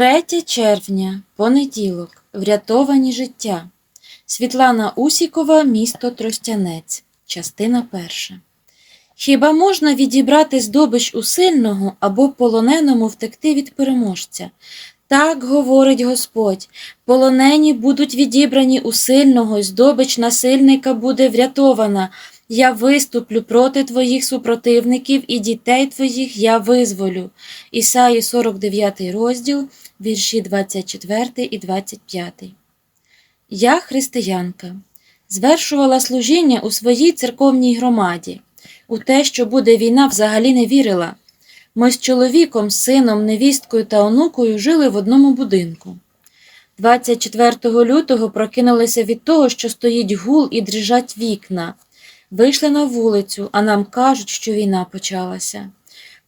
3 червня, понеділок. Врятовані життя. Світлана Усікова, місто Тростянець. Частина перша. Хіба можна відібрати здобич у сильного або полоненому втекти від переможця? Так говорить Господь, полонені будуть відібрані у сильного, і здобич насильника буде врятована. Я виступлю проти твоїх супротивників і дітей твоїх я визволю. Ісаї 49 розділ, вірші 24 і 25. Я християнка. Звершувала служіння у своїй церковній громаді. У те, що буде війна, взагалі не вірила. Ми з чоловіком, сином, невісткою та онукою жили в одному будинку. 24 лютого прокинулися від того, що стоїть гул і дрижать вікна. Вийшли на вулицю, а нам кажуть, що війна почалася.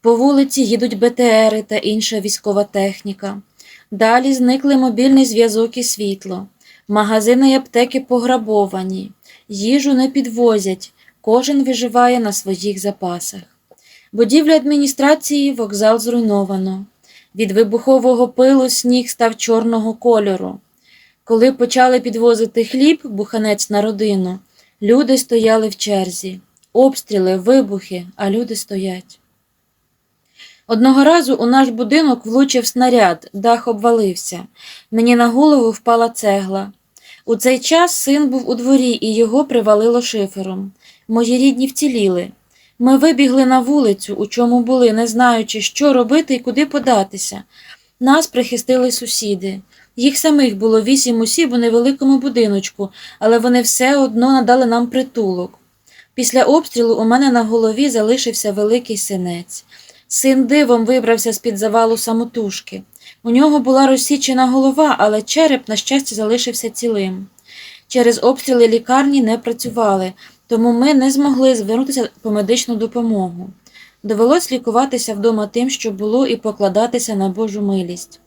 По вулиці їдуть БТРи та інша військова техніка. Далі зникли мобільний зв'язок і світло. Магазини й аптеки пограбовані, їжу не підвозять, кожен виживає на своїх запасах. Будівля адміністрації вокзал зруйновано. Від вибухового пилу сніг став чорного кольору. Коли почали підвозити хліб, буханець на родину, люди стояли в черзі. Обстріли, вибухи, а люди стоять. Одного разу у наш будинок влучив снаряд, дах обвалився. Мені на голову впала цегла. У цей час син був у дворі і його привалило шифером. Мої рідні вціліли. Ми вибігли на вулицю, у чому були, не знаючи, що робити і куди податися. Нас прихистили сусіди. Їх самих було вісім осіб у невеликому будиночку, але вони все одно надали нам притулок. Після обстрілу у мене на голові залишився великий синець. Син дивом вибрався з-під завалу самотужки. У нього була розсічена голова, але череп, на щастя, залишився цілим. Через обстріли лікарні не працювали, тому ми не змогли звернутися по медичну допомогу. Довелось лікуватися вдома тим, що було, і покладатися на Божу милість.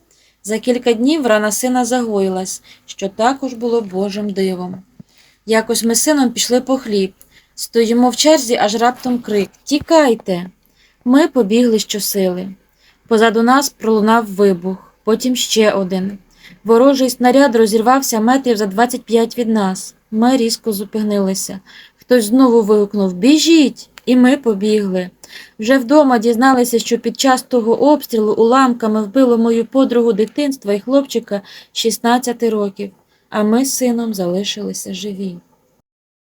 За кілька днів рана сина загоїлась, що також було Божим дивом. Якось ми з сином пішли по хліб. Стоїмо в черзі, аж раптом крик Тікайте. Ми побігли щосили. Позаду нас пролунав вибух, потім ще один. Ворожий снаряд розірвався метрів за 25 від нас. Ми різко зупинилися. Хтось знову вигукнув Біжіть! І ми побігли. Вже вдома дізналися, що під час того обстрілу уламками вбило мою подругу дитинства і хлопчика 16 років, а ми з сином залишилися живі.